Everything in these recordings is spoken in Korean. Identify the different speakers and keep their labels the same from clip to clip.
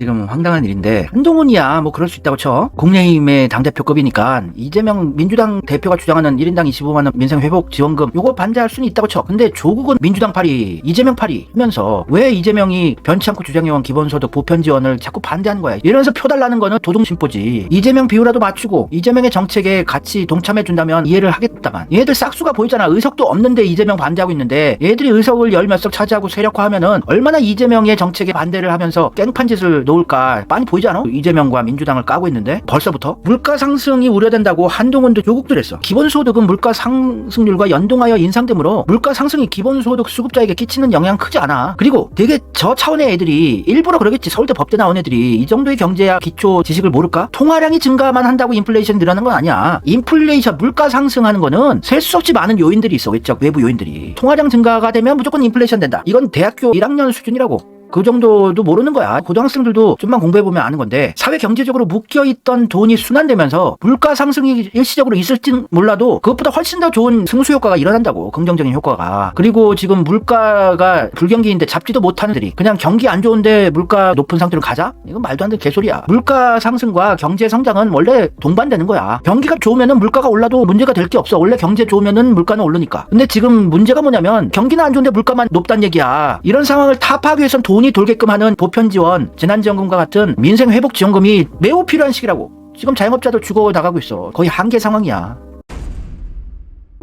Speaker 1: 지금 황당한 일인데 한동훈이야. 뭐 그럴 수 있다고 쳐. 국민의힘의 당대표급이니까 이재명 민주당 대표가 주장하는 1인당 25만원 민생회복 지원금 요거 반대할 수는 있다고 쳐. 근데 조국은 민주당 파리 이재명 파리 하면서 왜 이재명이 변치 않고 주장해온 기본소득 보편 지원을 자꾸 반대하는 거야? 이러면서 표 달라는 거는 도동심보지. 이재명 비율라도 맞추고 이재명의 정책에 같이 동참해준다면 이해를 하겠다만 얘들 싹수가 보이잖아. 의석도 없는데 이재명 반대하고 있는데 얘들이 의석을 열 몇 석 차지하고 세력화하면은 얼마나 이재명의 정책에 반대를 하면서 깽판 짓을 놓을까 빤히 보이지 않아? 이재명과 민주당을 까고 있는데 벌써부터 물가 상승이 우려된다고 한동훈도 조국도 했어. 기본소득은 물가 상승률과 연동하여 인상되므로 물가 상승이 기본소득 수급자에게 끼치는 영향 크지 않아. 그리고 되게 저 차원의 애들이 일부러 그러겠지. 서울대 법대 나온 애들이 이 정도의 경제야 기초 지식을 모를까? 통화량이 증가만 한다고 인플레이션이 늘어나는 건 아니야. 인플레이션 물가 상승하는 거는 셀 수 없이 많은 요인들이 있어. 외적 외부 요인들이. 통화량 증가가 되면 무조건 인플레이션 된다. 이건 대학교 1학년 수준이라고 그 정도도 모르는 거야. 고등학생들도 좀만 공부해보면 아는 건데, 사회 경제적으로 묶여있던 돈이 순환되면서 물가 상승이 일시적으로 있을진 몰라도 그것보다 훨씬 더 좋은 승수 효과가 일어난다고. 긍정적인 효과가. 그리고 지금 물가가 불경기인데 잡지도 못하는 들이 그냥 경기 안 좋은데 물가 높은 상태로 가자? 이건 말도 안 되는 개소리야. 물가 상승과 경제 성장은 원래 동반되는 거야. 경기가 좋으면은 물가가 올라도 문제가 될 게 없어. 원래 경제 좋으면은 물가는 오르니까. 근데 지금 문제가 뭐냐면 경기는 안 좋은데 물가만 높단 얘기야. 이런 상황을 타파하기 위해선 돈이 돌게끔 하는 보편 지원, 재난지원금과 같은 민생 회복 지원금이 매우 필요한 시기라고. 지금 자영업자들 죽어 나가고 있어. 거의 한계 상황이야.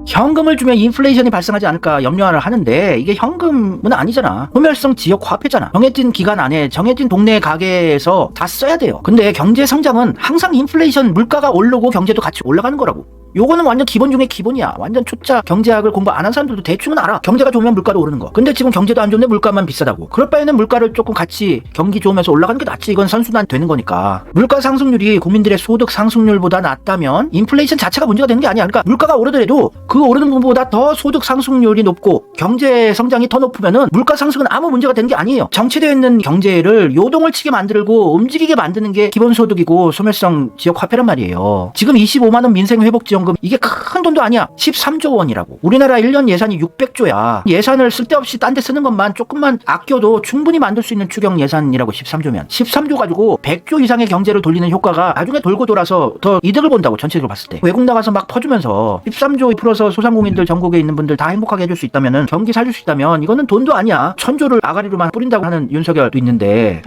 Speaker 1: 현금을 주면 인플레이션이 발생하지 않을까 염려를 하는데 이게 현금은 아니잖아. 소멸성 지역 화폐잖아. 정해진 기간 안에 정해진 동네 가게에서 다 써야 돼요. 근데 경제 성장은 항상 인플레이션 물가가 오르고 경제도 같이 올라가는 거라고. 요거는 완전 기본 중에 기본이야. 완전 초짜 경제학을 공부 안 한 사람들도 대충은 알아. 경제가 좋으면 물가도 오르는 거. 근데 지금 경제도 안 좋은데 물가만 비싸다고. 그럴 바에는 물가를 조금 같이 경기 좋으면서 올라가는 게 낫지. 이건 선순환 되는 거니까. 물가 상승률이 국민들의 소득 상승률보다 낮다면 인플레이션 자체가 문제가 되는 게 아니야. 그러니까 물가가 오르더라도 그 오르는 부분보다 더 소득 상승률이 높고 경제 성장이 더 높으면은 물가 상승은 아무 문제가 되는 게 아니에요. 정체되어 있는 경제를 요동을 치게 만들고 움직이게 만드는 게 기본소득이고 소멸성 지역 화폐란 말이에요. 지금 25만 원 민생 회복 지원 금 이게 큰 돈도 아니야. 13조 원이라고. 우리나라 1년 예산이 600조야. 예산을 쓸데없이 딴 데 쓰는 것만 조금만 아껴도 충분히 만들 수 있는 추경 예산이라고 13조면 13조 가지고 100조 이상의 경제를 돌리는 효과가 나중에 돌고 돌아서 더 이득을 본다고 전체적으로 봤을 때 외국 나가서 막 퍼주면서 13조 풀어서 소상공인들 전국에 있는 분들 다 행복하게 해줄 수 있다면은 경기 살릴 수 있다면 이거는 돈도 아니야 천조를 아가리로만 뿌린다고 하는 윤석열도 있는데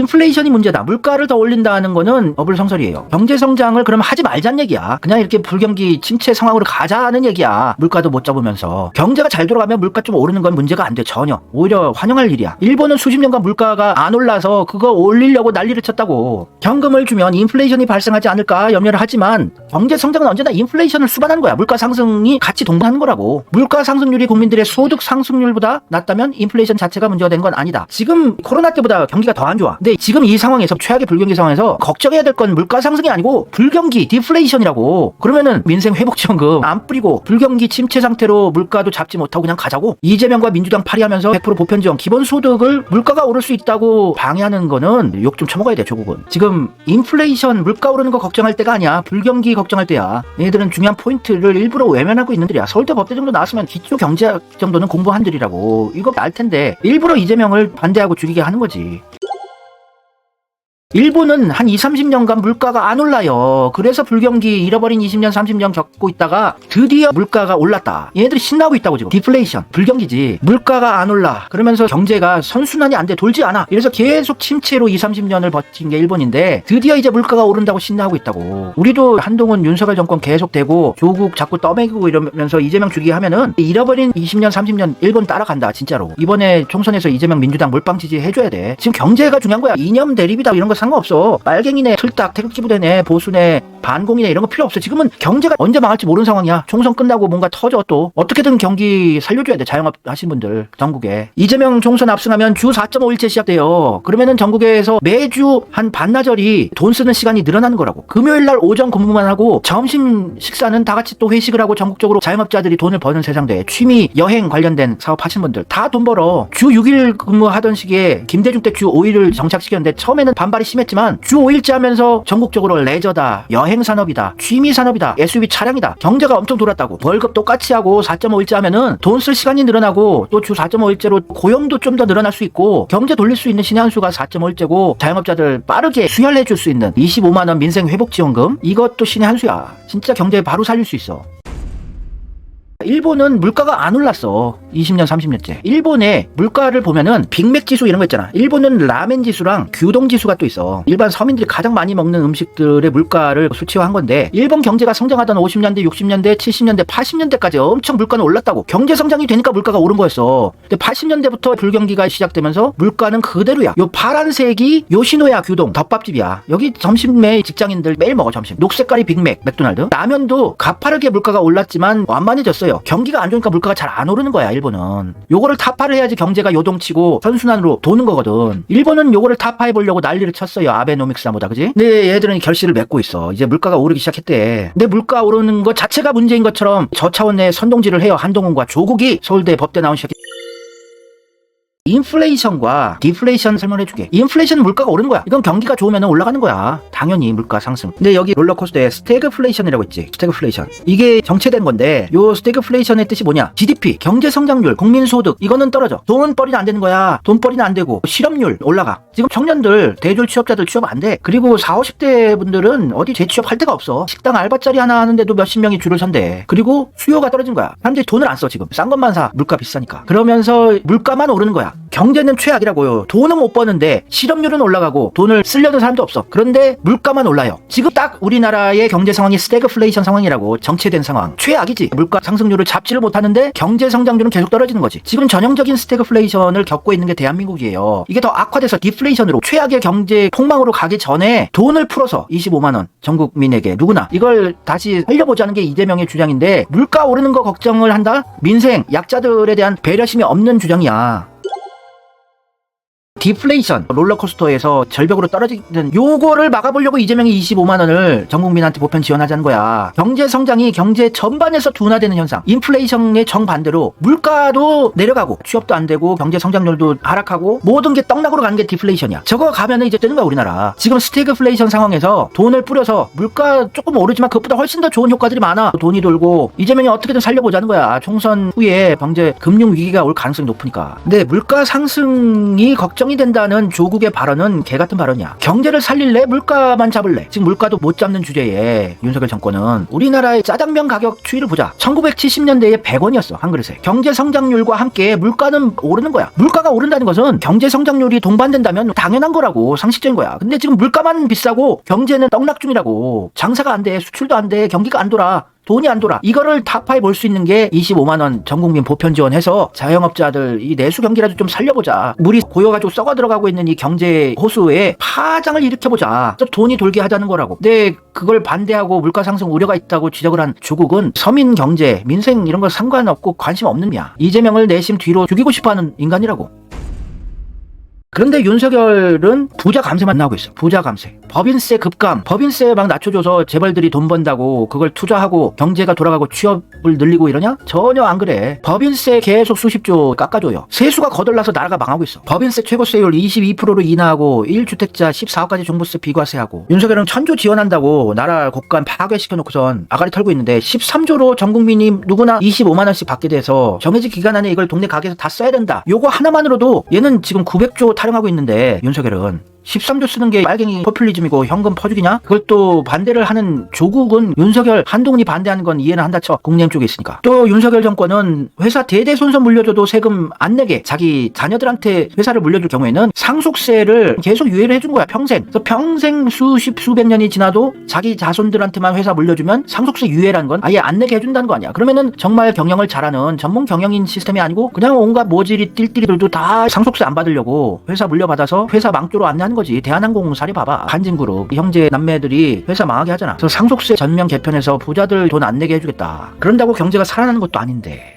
Speaker 1: 인플레이션이 문제다. 물가를 더 올린다는 거는 어불성설이에요. 경제 성장을 그럼 하지 말자는 얘기야. 그냥 이렇게 불경기 침체 상황으로 가자는 얘기야. 물가도 못 잡으면서. 경제가 잘 돌아가면 물가 좀 오르는 건 문제가 안 돼. 전혀. 오히려 환영할 일이야. 일본은 수십 년간 물가가 안 올라서 그거 올리려고 난리를 쳤다고. 현금을 주면 인플레이션이 발생하지 않을까 염려를 하지만 경제 성장은 언제나 인플레이션을 수반하는 거야. 물가 상승이 같이 동반하는 거라고. 물가 상승률이 국민들의 소득 상승률보다 낮다면 인플레이션 자체가 문제가 된 건 아니다. 지금 코로나 때보다 경기가 더 안 좋아. 근데 지금 이 상황에서 최악의 불경기 상황에서 걱정해야 될 건 물가 상승이 아니고 불경기 디플레이션이라고. 그러면은 민생 회복 지원금 안 뿌리고 불경기 침체 상태로 물가도 잡지 못하고 그냥 가자고. 이재명과 민주당 파리하면서 100% 보편 지원 기본 소득을 물가가 오를 수 있다고 방해하는 거는 욕좀 쳐먹어야 돼 조국은. 지금 인플레이션 물가 오르는 거 걱정할 때가 아니야. 불경기 걱정할 때야. 얘들은 중요한 포인트를 일부러 외면하고 있는 들이야. 서울대 법대 정도 나왔으면 기초 경제학 정도는 공부한 들이라고. 이거 알 텐데 일부러 이재명을 반대하고 죽이게 하는 거지. 일본은 한 2, 30년간 물가가 안 올라요. 그래서 불경기 잃어버린 20년, 30년 겪고 있다가 드디어 물가가 올랐다. 얘네들이 신나고 있다고 지금. 디플레이션, 불경기지. 물가가 안 올라. 그러면서 경제가 선순환이 안 돼. 돌지 않아. 이래서 계속 침체로 2, 30년을 버틴 게 일본인데 드디어 이제 물가가 오른다고 신나고 있다고. 우리도 한동훈 윤석열 정권 계속되고 조국 자꾸 떠먹이고 이러면서 이재명 죽이게 하면은 잃어버린 20년, 30년 일본 따라간다. 진짜로. 이번에 총선에서 이재명 민주당 몰빵 지지 해줘야 돼. 지금 경제가 중요한 거야. 이념 대립이다 이런 거 상관없어. 빨갱이네, 틀딱, 태극기부대네, 보수네, 반공이네 이런 거 필요 없어. 지금은 경제가 언제 망할지 모르는 상황이야. 총선 끝나고 뭔가 터져 또 어떻게든 경기 살려줘야 돼. 자영업 하신 분들 전국에 이재명 총선 압승하면 주 4.5일째 시작돼요. 그러면은 전국에서 매주 한 반나절이 돈 쓰는 시간이 늘어나는 거라고. 금요일 날 오전 근무만 하고 점심 식사는 다 같이 또 회식을 하고 전국적으로 자영업자들이 돈을 버는 세상 돼. 취미, 여행 관련된 사업 하시는 분들 다 돈 벌어. 주 6일 근무하던 시기에 김대중 때 주 5일을 정착시켰는데 처음에는 반발이 심했지만 주 5일째 하면서 전국적으로 레저다, 여행 산업이다, 취미 산업이다, SUV 차량이다. 경제가 엄청 돌았다고. 월급 똑같이 하고 4.5일째 하면은 돈 쓸 시간이 늘어나고 또 주 4.5일째로 고용도 좀 더 늘어날 수 있고 경제 돌릴 수 있는 신의 한 수가 4.5일째고 자영업자들 빠르게 수혈해 줄 수 있는 25만 원 민생 회복 지원금 이것도 신의 한 수야. 진짜 경제 바로 살릴 수 있어. 일본은 물가가 안 올랐어. 20년, 30년째. 일본의 물가를 보면은 빅맥 지수 이런 거 있잖아. 일본은 라멘 지수랑 규동 지수가 또 있어. 일반 서민들이 가장 많이 먹는 음식들의 물가를 수치화한 건데 일본 경제가 성장하던 50년대, 60년대, 70년대, 80년대까지 엄청 물가는 올랐다고. 경제 성장이 되니까 물가가 오른 거였어. 근데 80년대부터 불경기가 시작되면서 물가는 그대로야. 요 파란색이 요시노야 규동 덮밥집이야. 여기 점심에 직장인들 매일 먹어 점심. 녹색깔이 빅맥 맥도날드. 라면도 가파르게 물가가 올랐지만 완만해졌어요. 경기가 안 좋으니까 물가가 잘 안 오르는 거야 일본은. 요거를 타파를 해야지 경제가 요동치고 선순환으로 도는 거거든. 일본은 요거를 타파해 보려고 난리를 쳤어요. 아베노믹스나보다 그지? 근데 얘들은 결실을 맺고 있어. 이제 물가가 오르기 시작했대. 근데 물가 오르는 것 자체가 문제인 것처럼 저 차원의 선동질을 해요. 한동훈과 조국이 서울대 법대 나온 시작. 인플레이션과 디플레이션 설명해줄게. 인플레이션은 물가가 오르는 거야. 이건 경기가 좋으면 올라가는 거야. 당연히 물가 상승. 근데 여기 롤러코스터에 스태그플레이션이라고 있지. 스태그플레이션. 이게 정체된 건데 요 스태그플레이션의 뜻이 뭐냐? GDP, 경제 성장률, 국민 소득 이거는 떨어져. 돈벌이는 안 되는 거야. 돈벌이는 안 되고 실업률 올라가. 지금 청년들, 대졸 취업자들 취업 안 돼. 그리고 40, 50대 분들은 어디 재취업할 데가 없어. 식당 알바짜리 하나 하는데도 몇십 명이 줄을 선대. 그리고 수요가 떨어진 거야. 사람들이 돈을 안 써 지금. 싼 것만 사. 물가 비싸니까. 그러면서 물가만 오르는 거야. 경제는 최악이라고요. 돈은 못 버는데 실업률은 올라가고 돈을 쓰려는 사람도 없어. 그런데 물가만 올라요. 지금 딱 우리나라의 경제 상황이 스태그플레이션 상황이라고 정체된 상황. 최악이지. 물가 상승률을 잡지를 못하는데 경제 성장률은 계속 떨어지는 거지. 지금 전형적인 스태그플레이션을 겪고 있는 게 대한민국이에요. 이게 더 악화돼서 디플레이션으로 최악의 경제 폭망으로 가기 전에 돈을 풀어서 25만 원전 국민에게 누구나 이걸 다시 살려보자는 게 이재명의 주장인데 물가 오르는 거 걱정을 한다? 민생 약자들에 대한 배려심이 없는 주장이야. 디플레이션 롤러코스터에서 절벽으로 떨어지는 요거를 막아보려고 이재명이 25만 원을 전 국민한테 보편 지원하자는 거야. 경제 성장이 경제 전반에서 둔화되는 현상. 인플레이션의 정반대로 물가도 내려가고 취업도 안 되고 경제 성장률도 하락하고 모든 게 떡락으로 가는 게 디플레이션이야. 저거 가면은 이제 뜨는 거야 우리나라. 지금 스태그플레이션 상황에서 돈을 뿌려서 물가 조금 오르지만 그것보다 훨씬 더 좋은 효과들이 많아. 돈이 돌고 이재명이 어떻게든 살려보자는 거야. 총선 후에 경제 금융 위기가 올 가능성이 높으니까. 근데 물가 상승이 걱정 이 된다는 조국의 발언은 개 같은 발언이야. 경제를 살릴래? 물가만 잡을래? 지금 물가도 못 잡는 주제에 윤석열 정권은 우리나라의 짜장면 가격 추이를 보자. 1970년대에 100원이었어 한 그릇에. 경제 성장률과 함께 물가는 오르는 거야. 물가가 오른다는 것은 경제 성장률이 동반된다면 당연한 거라고 상식적인 거야. 근데 지금 물가만 비싸고 경제는 떡락 중이라고. 장사가 안 돼, 수출도 안 돼, 경기가 안 돌아. 돈이 안 돌아. 이거를 타파해 볼 수 있는 게 25만 원 전국민 보편 지원해서 자영업자들 이 내수 경기라도 좀 살려보자. 물이 고여가지고 썩어 들어가고 있는 이 경제 호수에 파장을 일으켜보자. 돈이 돌게 하자는 거라고. 근데 그걸 반대하고 물가 상승 우려가 있다고 지적을 한 조국은 서민 경제, 민생 이런 거 상관없고 관심 없는 냐. 이재명을 내심 뒤로 죽이고 싶어하는 인간이라고. 그런데 윤석열은 부자 감세만 나오고 있어. 부자 감세. 법인세 급감. 법인세 막 낮춰줘서 재벌들이 돈 번다고 그걸 투자하고 경제가 돌아가고 취업을 늘리고 이러냐? 전혀 안 그래. 법인세 계속 수십조 깎아줘요. 세수가 거덜나서 나라가 망하고 있어. 법인세 최고세율 22%로 인하하고 1주택자 14억까지 종부세 비과세하고 윤석열은 천조 지원한다고 나라 곳간 파괴시켜놓고선 아가리 털고 있는데 13조로 전 국민이 누구나 25만 원씩 받게 돼서 정해진 기간 안에 이걸 동네 가게에서 다 써야 된다. 요거 하나만으로도 얘는 지금 900조 타령하고 있는데 윤석열은 13조 쓰는 게 빨갱이 포퓰리즘이고 현금 퍼주기냐? 그걸 또 반대를 하는 조국은 윤석열, 한동훈이 반대하는 건 이해는 한다 쳐. 국내임 쪽에 있으니까. 또 윤석열 정권은 회사 대대손손 물려줘도 세금 안 내게 자기 자녀들한테 회사를 물려줄 경우에는 상속세를 계속 유예를 해준 거야, 평생. 그래서 평생 수십, 수백 년이 지나도 자기 자손들한테만 회사 물려주면 상속세 유예라는 건 아예 안 내게 해준다는 거 아니야. 그러면은 정말 경영을 잘하는 전문 경영인 시스템이 아니고 그냥 온갖 모질이 띨띨이들도 다 상속세 안 받으려고 회사 물려받아서 회사 망조로 안내하는 거지. 대한항공 사례 봐봐. 한진그룹 형제 남매들이 회사 망하게 하잖아. 그래서 상속세 전면 개편해서 부자들 돈 안 내게 해주겠다. 그런다고 경제가 살아나는 것도 아닌데.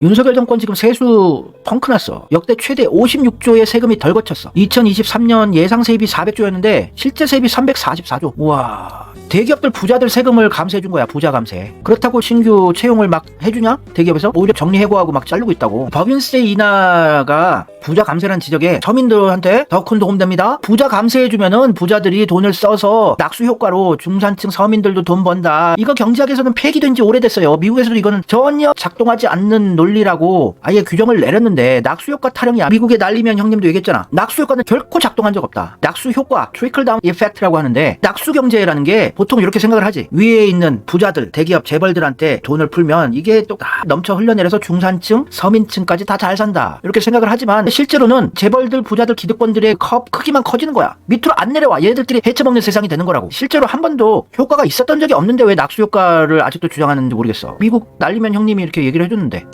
Speaker 1: 윤석열 정권 지금 세수 펑크 났어. 역대 최대 56조의 세금이 덜 거쳤어. 2023년 예상 세입이 400조였는데 실제 세입이 344조. 우와. 대기업들 부자들 세금을 감세해 준 거야. 부자 감세. 그렇다고 신규 채용을 막 해주냐? 대기업에서 오히려 정리해고하고 막 자르고 있다고. 법인세 인하가 부자 감세란 지적에 서민들한테 더 큰 도움 됩니다. 부자 감세해주면은 부자들이 돈을 써서 낙수 효과로 중산층 서민들도 돈 번다. 이거 경제학에서는 폐기된 지 오래됐어요. 미국에서도 이거는 전혀 작동하지 않는 논리라고 아예 규정을 내렸는데 낙수 효과 타령이야. 미국에 날리면 형님도 얘기했잖아. 낙수 효과는 결코 작동한 적 없다. 낙수 효과, 트리클 다운 이펙트라고 하는데 낙수 경제라는 게 보통 이렇게 생각을 하지. 위에 있는 부자들, 대기업, 재벌들한테 돈을 풀면 이게 또 다 넘쳐 흘러내려서 중산층, 서민층까지 다 잘 산다. 이렇게 생각을 하지만 실제로는 재벌들, 부자들, 기득권들의 컵 크기만 커지는 거야. 밑으로 안 내려와. 얘들끼리 해쳐먹는 세상이 되는 거라고. 실제로 한 번도 효과가 있었던 적이 없는데 왜 낙수 효과를 아직도 주장하는지 모르겠어. 미국 날리면 형님이 이렇게 얘기를 해줬는데.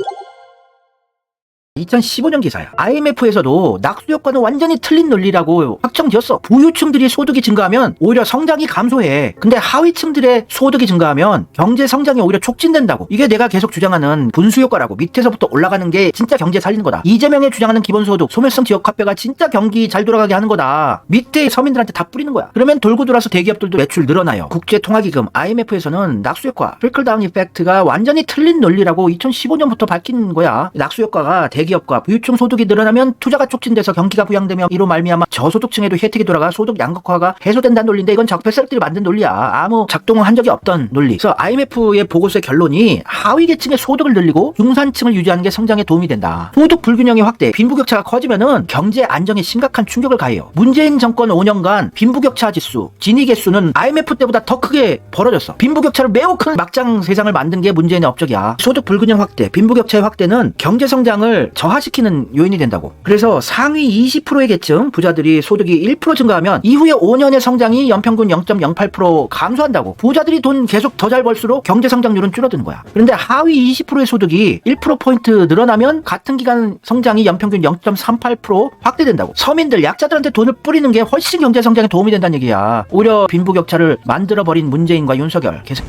Speaker 1: 2015년 기사야. IMF에서도 낙수 효과는 완전히 틀린 논리라고 확정지었어. 부유층들이 소득이 증가하면 오히려 성장이 감소해. 근데 하위층들의 소득이 증가하면 경제 성장이 오히려 촉진된다고. 이게 내가 계속 주장하는 분수 효과라고. 밑에서부터 올라가는 게 진짜 경제 살리는 거다. 이재명이 주장하는 기본소득, 소멸성 지역 화폐가 진짜 경기 잘 돌아가게 하는 거다. 밑에 서민들한테 다 뿌리는 거야. 그러면 돌고 돌아서 대기업들도 매출 늘어나요. 국제통화기금 IMF에서는 낙수 효과, 트리클 다운 이펙트가 완전히 틀린 논리라고 2015년부터 밝힌 거야. 낙수 효과가 대기업 과 부유층 소득이 늘어나면 투자가 촉진돼서 경기가 부양되며 이로 말미암아 저소득층에도 혜택이 돌아가 소득 양극화가 해소된다는 논리인데 이건 적폐 세력들이 만든 논리야. 아무 작동을 한 적이 없던 논리. 그래서 IMF의 보고서의 결론이 하위 계층의 소득을 늘리고 중산층을 유지하는 게 성장에 도움이 된다. 소득 불균형의 확대, 빈부격차가 커지면은 경제 안정에 심각한 충격을 가해요. 문재인 정권 5년간 빈부격차 지수, 진위 개수는 IMF 때보다 더 크게 벌어졌어. 빈부격차를 매우 큰 막장 세상을 만든 게 문재인의 업적이야. 소득 불균형 확대, 빈부격차의 확대는 경제 성장을 저하시키는 요인이 된다고. 그래서 상위 20%의 계층 부자들이 소득이 1% 증가하면 이후에 5년의 성장이 연평균 0.08% 감소한다고. 부자들이 돈 계속 더 잘 벌수록 경제 성장률은 줄어드는 거야. 그런데 하위 20%의 소득이 1%포인트 늘어나면 같은 기간 성장이 연평균 0.38% 확대된다고. 서민들, 약자들한테 돈을 뿌리는 게 훨씬 경제 성장에 도움이 된다는 얘기야. 오히려 빈부격차를 만들어버린 문재인과 윤석열. 계속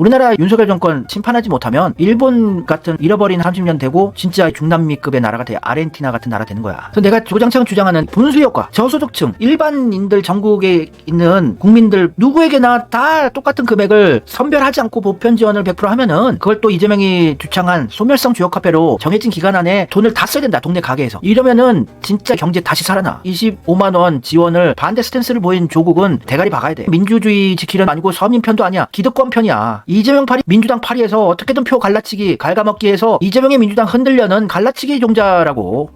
Speaker 1: 우리나라 윤석열 정권 심판하지 못하면 일본 같은 잃어버린 30년 되고 진짜 중남미급의 나라가 돼 아르헨티나 같은 나라 되는 거야. 그래서 내가 조장창 주장하는 분수 효과, 저소득층, 일반인들 전국에 있는 국민들 누구에게나 다 똑같은 금액을 선별하지 않고 보편 지원을 100% 하면은 그걸 또 이재명이 주창한 소멸성 카페로 정해진 기간 안에 돈을 다 써야 된다. 동네 가게에서. 이러면은 진짜 경제 다시 살아나. 25만 원 지원을 반대 스탠스를 보인 조국은 대가리 박아야 돼. 민주주의 지키려는 아니고 서민 편도 아니야. 기득권 편이야. 이재명 파리 민주당 파리에서 어떻게든 표 갈라치기 갉아먹기 해서 이재명의 민주당 흔들려는 갈라치기 종자라고